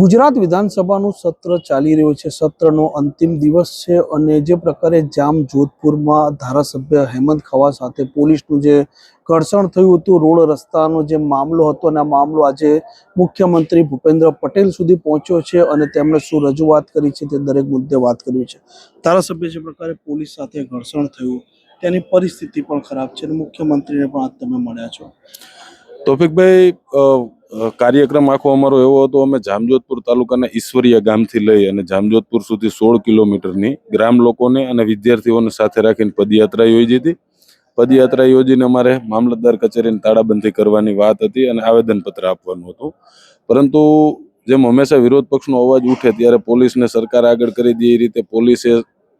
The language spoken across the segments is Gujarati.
ગુજરાત વિધાનસભાનું સત્ર ચાલી રહ્યું છે. સત્રનો અંતિમ દિવસ છે અને જે પ્રકારે જામ જોધપુરમાં ધારાસભ્ય હેમંત ખવા સાથે પોલીસનું જે ઘર્ષણ થયું હતું, રોડ રસ્તાનો જે મામલો હતો અને આ મામલો આજે મુખ્યમંત્રી ભૂપેન્દ્ર પટેલ સુધી પહોંચ્યો છે અને તેમણે શું રજૂઆત કરી છે તે દરેક મુદ્દે વાત કરી છે. ધારાસભ્ય જે પ્રકારે પોલીસ સાથે ઘર્ષણ થયું, તેની પરિસ્થિતિ પણ ખરાબ છે અને મુખ્યમંત્રીને પણ આજ તમે મળ્યા છો. તોફિકભાઈ કાર્યક્રમ આખો અમારો એવો હતો, અમે જામજોધપુર તાલુકાના ઈશ્વરીય ગામથી લઈ અને જામજોધપુર સુધી સોળ કિલોમીટરની ગ્રામ લોકોને અને વિદ્યાર્થીઓને સાથે રાખીને પદયાત્રા યોજી હતી. પદયાત્રા યોજીને અમારે મામલતદાર કચેરીને તાળાબંધી કરવાની વાત હતી અને આવેદનપત્ર આપવાનું હતું. પરંતુ જેમ હંમેશા વિરોધ પક્ષનો અવાજ ઉઠે ત્યારે પોલીસને સરકાર આગળ કરી દે એ રીતે પોલીસે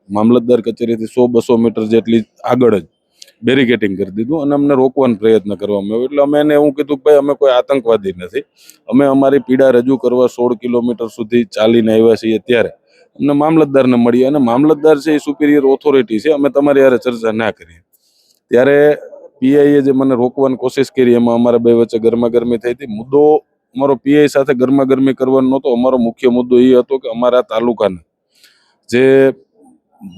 મામલતદાર કચેરીથી સો બસો મીટર જેટલી આગળ જ બેરિકેટિંગ કરી દીધું અને અમને રોકવાનો પ્રયત્ન કરવામાં આવ્યો. એટલે અમે એને એવું કીધું કે ભાઈ, અમે કોઈ આતંકવાદી નથી. અમે અમારી પીડા રજૂ કરવા સોળ કિલોમીટર સુધી ચાલીને આવ્યા છીએ ત્યારે અમને મામલતદારને મળીએ અને મામલતદાર છે એ સુપિરિયર ઓથોરિટી છે, અમે તમારી યારે ચર્ચા ના કરીએ. ત્યારે પીઆઈએ જે મને રોકવાની કોશિશ કરી, એમાં અમારા બે વચ્ચે ગરમાગરમી થઈ હતી. મુદ્દો અમારો પીઆઈ સાથે ગરમાગરમી કરવાનો નહોતો. અમારો મુખ્ય મુદ્દો એ હતો કે અમારા તાલુકાના જે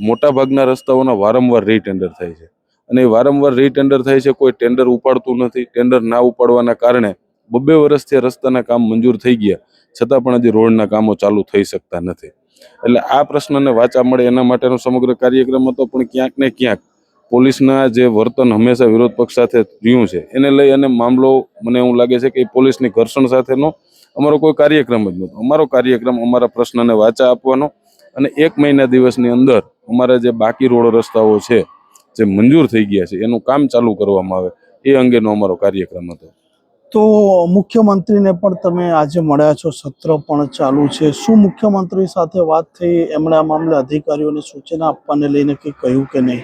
મોટા ભાગના રસ્તાઓના વારંવાર રીટેન્ડર થાય છે. અને એ વારંવાર રીટેન્ડર થાય છે, કોઈ ટેન્ડર ઉપાડતું નથી ટેન્ડર ના ઉપાડવાના કારણે બબ્બે વર્ષથી રસ્તાના કામ મંજૂર થઈ ગયા, છતાં પણ હજી રોડના કામો ચાલુ થઈ શકતા નથી. એટલે આ પ્રશ્નને વાચા મળે એના માટેનો સમગ્ર કાર્યક્રમ હતો, પણ ક્યાંક ને ક્યાંક પોલીસના જે વર્તન હંમેશા વિરોધ પક્ષ સાથે રહ્યું છે, એને લઈ અને મામલો, મને એવું લાગે છે કે પોલીસની ઘર્ષણ સાથેનો અમારો કોઈ કાર્યક્રમ જ નહોતો. અમારો કાર્યક્રમ અમારા પ્રશ્નને વાચા આપવાનો અને એક મહિના દિવસની અંદર અમારા જે બાકી રોડ રસ્તાઓ છે જે મંજૂર થઈ ગયા છે એનું કામ ચાલુ કરવામાં આવે એ અંગેનો અમારો કાર્યક્રમ હતો. તો મુખ્યમંત્રીને પણ તમે આજે મળ્યા છો સત્ર પણ ચાલુ છે. શું મુખ્યમંત્રી સાથે વાત થઈ? એમણે આ મામલે અધિકારીઓને સૂચના આપવાને લઈને કંઈ કહ્યું કે નહીં?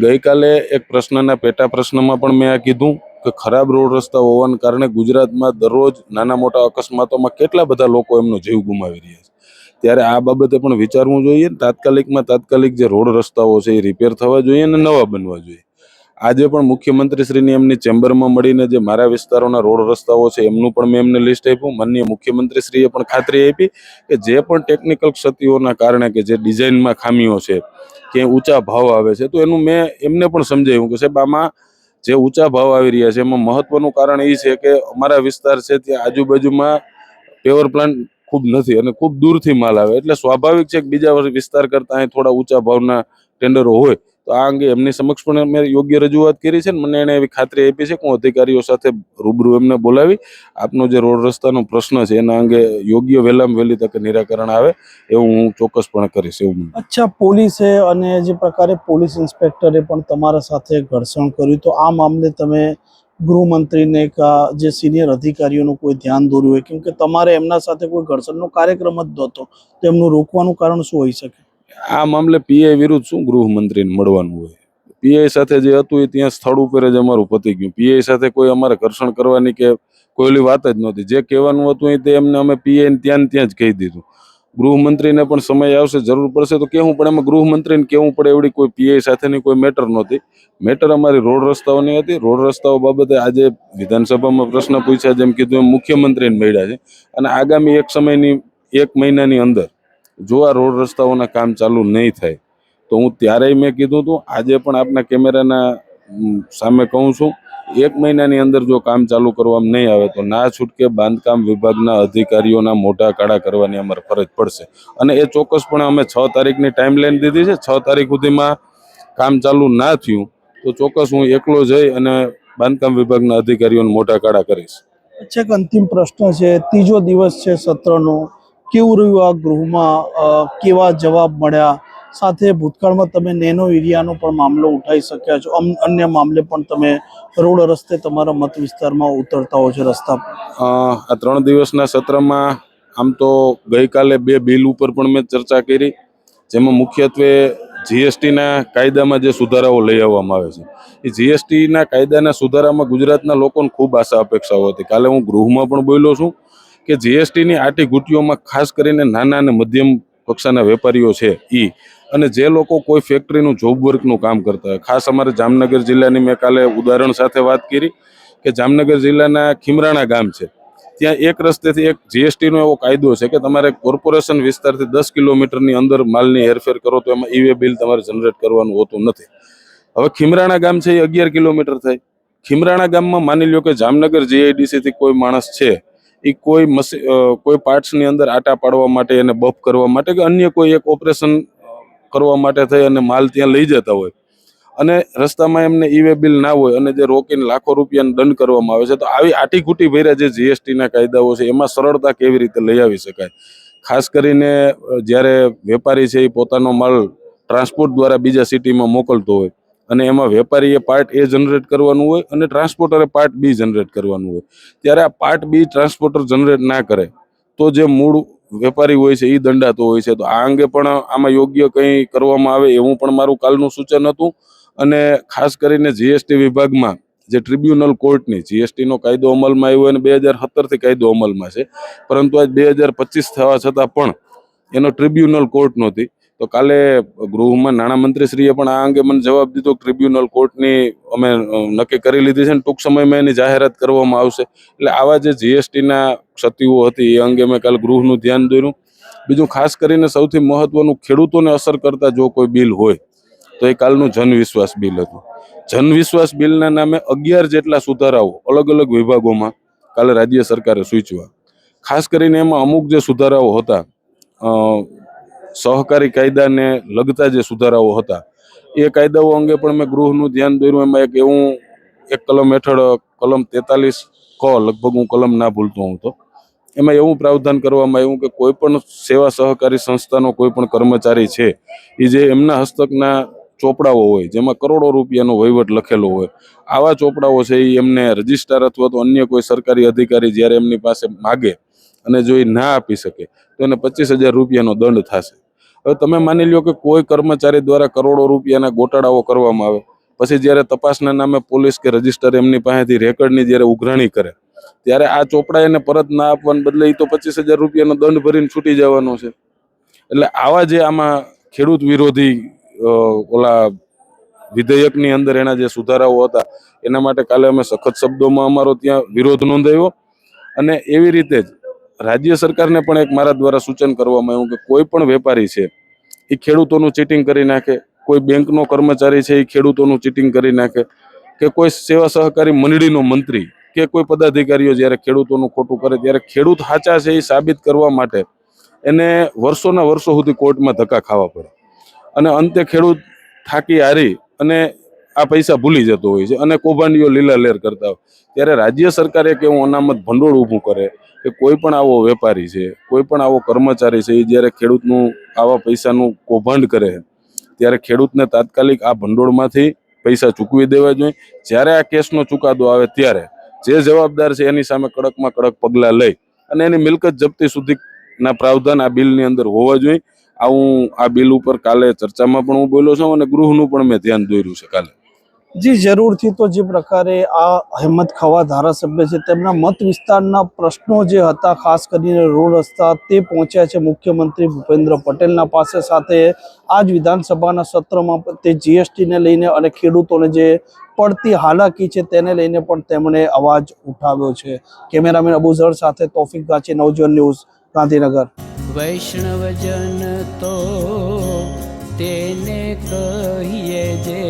ગઈકાલે એક પ્રશ્નના પેટા પ્રશ્નમાં પણ મેં આ કીધું કે ખરાબ રોડ રસ્તા હોવાને કારણે ગુજરાતમાં દરરોજ નાના મોટા અકસ્માતોમાં કેટલા બધા લોકો એમનો જીવ ગુમાવી રહ્યા છે. ત્યારે આ બાબતે પણ વિચારવું જોઈએ. તાત્કાલિકમાં તાત્કાલિક જે રોડ રસ્તાઓ છે એ રિપેર થવા જોઈએ અને નવા બનવા જોઈએ. આજે પણ મુખ્યમંત્રીશ્રીની એમની ચેમ્બરમાં મળીને જે મારા વિસ્તારોના રોડ રસ્તાઓ છે એમનું પણ મેં એમને લિસ્ટ આપ્યું. માનનીય મુખ્યમંત્રીશ્રીએ પણ ખાતરી આપી કે જે પણ ટેકનિકલ ક્ષતિઓના કારણે કે જે ડિઝાઇનમાં ખામીઓ છે, કે ઊંચા ભાવ આવે છે, તો એનું મેં એમને પણ સમજાવ્યું કે સાહેબ, આમાં જે ઊંચા ભાવ આવી રહ્યા છે, એમાં મહત્વનું કારણ એ છે કે અમારા વિસ્તાર છે ત્યાં આજુબાજુમાં પેવર પ્લાન્ટ ખૂબ નથી અને ખૂબ દૂરથી માલ આવે. એટલે સ્વાભાવિક છે કે બીજા વિસ્તાર કરતાં અહીં થોડા ઊંચા ભાવના ટેન્ડરો હોય, તો આ અંગે એમની સમક્ષ પણ મેં યોગ્ય રજૂઆત કરી છે ને મને એને એવી ખાતરી આપી છે કે હું અધિકારીઓ સાથે રૂબરૂ એમને બોલાવી. આપનો જે રોડ રસ્તાનો પ્રશ્ન છે, એના અંગે યોગ્ય વહેલામાં વહેલી તકે નિરાકરણ આવે એવું હું ચોક્કસપણે કરીશ એવું અચ્છા, પોલીસે અને જે પ્રકારે પોલીસ ઇન્સ્પેક્ટરે પણ તમારા સાથે ઘર્ષણ કર્યું. તો આ મામલે તમે ગૃહમંત્રીને કા જે સિનિયર અધિકારીઓનું કોઈ ધ્યાન દોર્યું હોય, કેમ કે તમારે એમના સાથે કોઈ ઘર્ષણનો કાર્યક્રમ જ નહોતો, તો એમનું રોકવાનું કારણ શું હોઈ શકે? આ મામલે પીઆઈ વિરુદ્ધ શું ગૃહમંત્રીને મળવાનું હોય? પીઆઈ સાથે જે હતું એ ત્યાં સ્થળ ઉપર જ અમારું પતી ગયું. પીઆઈ સાથે કોઈ અમારે ઘર્ષણ કરવાની કે કોઈલી વાત જ નહોતી. જે કહેવાનું હતું એ તે એમને અમે પીઆઈને ત્યાં ત્યાં જ કહી દીધું. ગૃહમંત્રીને પણ સમય આવશે, જરૂર પડશે, તો કેવું? પણ એમાં ગૃહમંત્રીને કેવું પડે એવડી કોઈ પીઆઈ સાથેની કોઈ મેટર નહોતી. મેટર અમારી રોડ રસ્તાઓની હતી. રોડ રસ્તાઓ બાબતે આજે વિધાનસભામાં પ્રશ્ન પૂછ્યા, જેમ કીધું એમ મુખ્યમંત્રીને મળ્યા છે. અને આગામી એક સમયની, એક મહિનાની અંદર જો આ રોડ રસ્તાઓના કામ ચાલુ નહીં થાય, તો હું ત્યારેય મેં કીધું હતું. આજે પણ આપના કેમેરાના સામે કહું છું. એક મહિનાની અંદર જો કામ ચાલુ કરવામાં નહીં આવે તો ના છૂટકે બાંધકામ વિભાગના અધિકારીઓના મોટા કાળા કરવાની અમારે ફરજ પડશે. અને એ ચોક્કસપણે અમે છ તારીખની ટાઈમ લાઈન દીધી છે. છ તારીખ સુધીમાં કામ ચાલુ ના થયું તો ચોક્કસ હું એકલો જઈ અને બાંધકામ વિભાગના અધિકારીઓને મોટા કાળા કરીશ. છેક અંતિમ પ્રશ્ન છે. ત્રીજો દિવસ છે સત્રનો. કેવું રહ્યું આ ગૃહમાં? કેવા જવાબ મળ્યા? સાથે ભૂતકાળમાં તમે નેનો એરિયાનો પણ મામલો ઉઠાવી શક્યા છો. અન્ય મામલે પણ તમે રોડ રસ્તે તમારા મત વિસ્તારમાં ઉતરતા હો છો રસ્તા આ ત્રણ દિવસના સત્રમાં આમ તો ગઈકાલે બે બિલ ઉપર પણ મેં ચર્ચા કરી, જેમાં મુખ્યત્વે જીએસટીના કાયદામાં જે સુધારાઓ લઈ આવવામાં આવે છે. એ જીએસટીના કાયદાના સુધારામાં ગુજરાતના લોકોને ખૂબ આશા અપેક્ષાઓ હતી. કાલે હું ગૃહમાં પણ બોલ્યો છું કે જીએસટીની આટી ગુટીઓમાં ખાસ કરીને નાના અને મધ્યમ કક્ષાના વેપારીઓ છે ઈ અને જે લોકો કોઈ ફેક્ટરીનું જોબ વર્કનું કામ કરતા હોય, ખાસ અમારે જામનગર જિલ્લાની મેં કાલે ઉદાહરણ સાથે વાત કરી કે જામનગર જિલ્લાના ખીમરાણા ગામ છે. ત્યાં એક રસ્તેથી એક જીએસટી નો એવો કાયદો છે કે તમારે કોર્પોરેશન વિસ્તારથી દસ કિલોમીટરની અંદર માલની હેરફેર કરો તો એમાં ઈવે બિલ તમારે જનરેટ કરવાનું હોતું નથી. હવે ખીમરાણા ગામ છે એ અગિયાર કિલોમીટર થાય. ખીમરાણા ગામમાં માની લ્યો કે જામનગર જીઆઈડીસીથી કોઈ માણસ છે એ કોઈ મશી કોઈ પાર્ટ્સની અંદર આટા પાડવા માટે એને બફ કરવા માટે કે અન્ય કોઈ એક ઓપરેશન કરવા માટે થઈ અને માલ ત્યાં લઈ જતા હોય. અને રસ્તામાં એમને ઈ વે બિલ ના હોય અને જે રોકીને લાખો રૂપિયાનો દંડ કરવામાં આવે છે, તો આવી આટી ખૂટી ભર્યા જે જીએસટીના કાયદાઓ છે, એમાં સરળતા કેવી રીતે લઈ આવી શકાય? ખાસ કરીને જ્યારે વેપારી છે એ પોતાનો માલ ટ્રાન્સપોર્ટ દ્વારા બીજા સિટીમાં મોકલતો હોય અને એમાં વેપારીએ પાર્ટ એ જનરેટ કરવાનું હોય અને ટ્રાન્સપોર્ટરે પાર્ટ બી જનરેટ કરવાનું હોય. ત્યારે આ પાર્ટ બી ટ્રાન્સપોર્ટર જનરેટ ના કરે. તો જે મૂળ વેપારી હોય છે એ દંડાતો હોય છે. તો આ અંગે પણ આમાં યોગ્ય કંઈ કરવામાં આવે એવું પણ મારું કાલનું સૂચન હતું. અને ખાસ કરીને જીએસટી વિભાગમાં જે ટ્રિબ્યુનલ કોર્ટની જીએસટીનો કાયદો અમલમાં આવ્યો અને બે હજાર સત્તરથી કાયદો અમલમાં છે. પરંતુ આજ બે હજાર પચીસ થવા છતાં પણ એનો ટ્રિબ્યુનલ કોર્ટ નહોતી. તો કાલે ગૃહમાં નાણામંત્રીશ્રીએ પણ આ અંગે મને જવાબ દીધો ટ્રિબ્યુનલ કોર્ટની અમે નક્કી કરી લીધી છે ને ટૂંક સમયમાં એની જાહેરાત કરવામાં આવશે. એટલે આવા જે જીએસટીના ક્ષતિઓ હતી એ અંગે મેં કાલે ગૃહનું ધ્યાન દોર્યું. બીજું ખાસ કરીને સૌથી મહત્વનું ખેડૂતોને અસર કરતા જો કોઈ બિલ હોય, તો એ કાલનું જનવિશ્વાસ બિલ હતું. જન વિશ્વાસ બિલના નામે અગિયાર જેટલા સુધારાઓ અલગ અલગ વિભાગોમાં કાલે રાજ્ય સરકારે સૂચવ્યા. ખાસ કરીને એમાં અમુક જે સુધારાઓ હતા સહકારી કાયદાને લગતા જે સુધારાઓ હતા, એ કાયદાઓ અંગે પણ મેં ગૃહનું ધ્યાન દોર્યું. એમાં એક એવું, એક કલમ હેઠળ કલમ તેતાલીસ ક, લગભગ હું કલમ ના ભૂલતો હું તો. એમાં એવું પ્રાવધાન કરવામાં આવ્યું કે કોઈ પણ સેવા સહકારી સંસ્થાનો કોઈ પણ કર્મચારી છે, એ જે એમના હસ્તકના ચોપડાઓ હોય, જેમાં કરોડો રૂપિયાનો વહીવટ લખેલો હોય, આવા ચોપડાઓ છે એ એમને રજિસ્ટ્રાર અથવા તો અન્ય કોઈ સરકારી અધિકારી જ્યારે એમની પાસે માગે અને જો એ ના આપી શકે, તો એને પચીસ હજાર રૂપિયાનો દંડ થશે. હવે તમે માની લ્યો કે કોઈ કર્મચારી દ્વારા કરોડો રૂપિયાના ગોટાળાઓ કરવામાં આવે. પછી જ્યારે તપાસના નામે પોલીસ કે રજિસ્ટર એમની પાસેથી રેકર્ડની જ્યારે ઉઘરાણી કરે, ત્યારે આ ચોપડા એને પરત ના આપવાને બદલે એ તો પચીસ હજાર રૂપિયાનો દંડ ભરીને છૂટી જવાનો છે. એટલે આવા જે આમાં ખેડૂત વિરોધી ઓલા વિધેયકની અંદર એના જે સુધારાઓ હતા, એના માટે કાલે અમે સખત શબ્દોમાં અમારો ત્યાં વિરોધ નોંધાયો. અને એવી રીતે જ રાજ્ય સરકારને પણ એક મારા દ્વારા સૂચન કરવામાં આવ્યું કે કોઈ પણ વેપારી છે, એ ખેડૂતોનું ચીટિંગ કરી નાખે. કોઈ બેંકનો કર્મચારી છે, એ ખેડૂતોનું ચીટિંગ કરી નાખે. કે કોઈ સેવા સહકારી મંડળીનો મંત્રી કે કોઈ પદાધિકારીઓ જ્યારે ખેડૂતોનું ખોટું કરે, ત્યારે ખેડૂત સાચા છે એ સાબિત કરવા માટે એને વર્ષોના વર્ષો સુધી કોર્ટમાં ધક્કા ખાવા પડે. અને અંતે ખેડૂત થાકી હારી અને આ પૈસા ભૂલી જતો હોય છે અને કૌભાંડીઓ લીલા લેર કરતા હોય. ત્યારે રાજ્ય સરકારે એક એવું અનામત ભંડોળ ઊભું કરે કે કોઈ પણ આવો વેપારી છે, કોઈ પણ આવો કર્મચારી છે, એ જ્યારે ખેડૂતનું આવા પૈસાનું કૌભાંડ કરે, ત્યારે ખેડૂતને તાત્કાલિક આ ભંડોળમાંથી પૈસા ચૂકવી દેવા જોઈએ. જ્યારે આ કેસનો ચુકાદો આવે ત્યારે જે જવાબદાર છે એની સામે કડકમાં કડક પગલાં લઈ અને એની મિલકત જપ્તી સુધીના પ્રાવધાન આ બિલની અંદર હોવા જોઈએ. આ હું આ બિલ ઉપર કાલે ચર્ચામાં પણ હું બોલ્યો છું અને ગૃહનું પણ મેં ધ્યાન દોર્યું છે કાલે. જી, જરૂરથી તો જે પ્રકારે આ અહેમદ ખવા ધારાસભ્ય છે, તેમના મત વિસ્તારના પ્રશ્નો જે હતા, ખાસ કરીને રોડ રસ્તા, તે પહોંચ્યા છે મુખ્યમંત્રી ભૂપેન્દ્ર પટેલના પાસે. સાથે આ જ વિધાનસભાના સત્રમાં તે જીએસટીને લઈને અને ખેડૂતોને જે પડતી હાલાકી છે, તેને લઈને પણ તેમણે અવાજ ઉઠાવ્યો છે. કેમેરામેન અબુઝર સાથે તોફિક ગાંચી, નવજીવન ન્યૂઝ, ગાંધીનગર. વૈષ્ણવજન તો તેને કહીએ જે